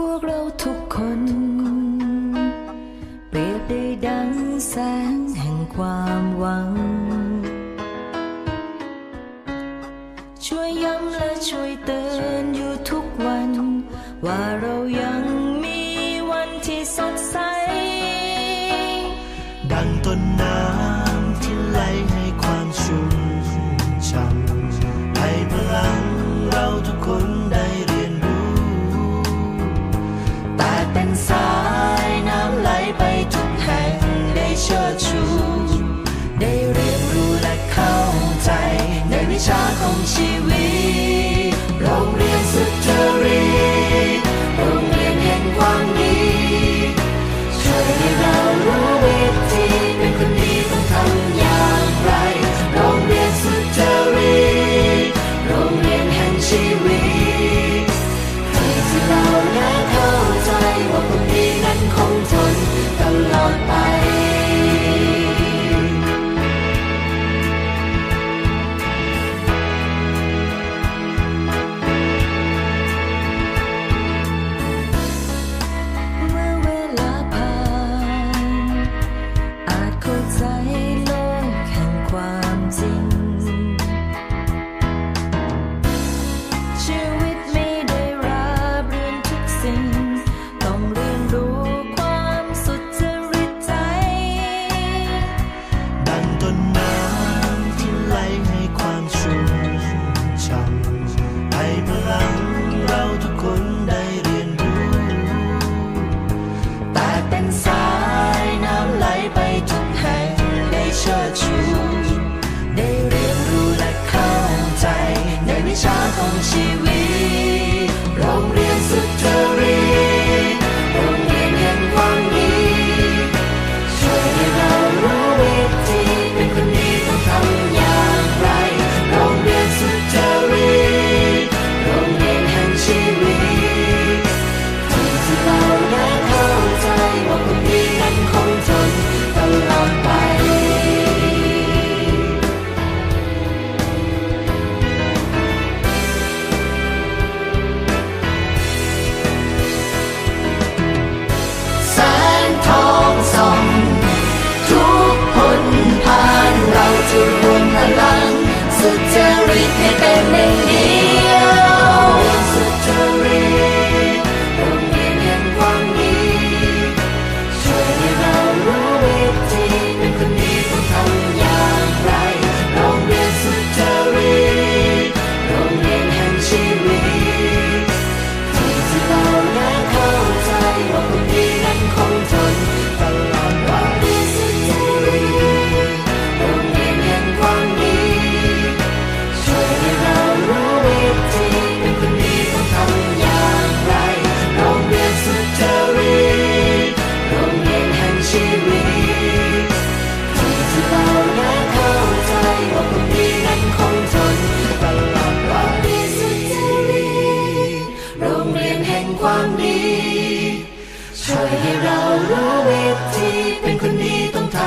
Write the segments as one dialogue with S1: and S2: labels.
S1: พวกเราทุกคน เปรียบได้ดังแสงแห่งความหวัง ช่วยย้ำและช่วยเตือนอยู่ทุกวัน ว่าเรายังมีวันที่สดใส
S2: ดังต้นน้ำที่ไหล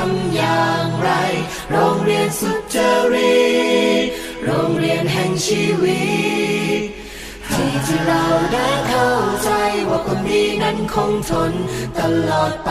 S2: ำอย่างไร โรงเรียนสุจริตโรงเรียนแห่งชีวิต ที่ที่เราได้เข้าใจว่าคนดีนั้นคงทนตลอดไป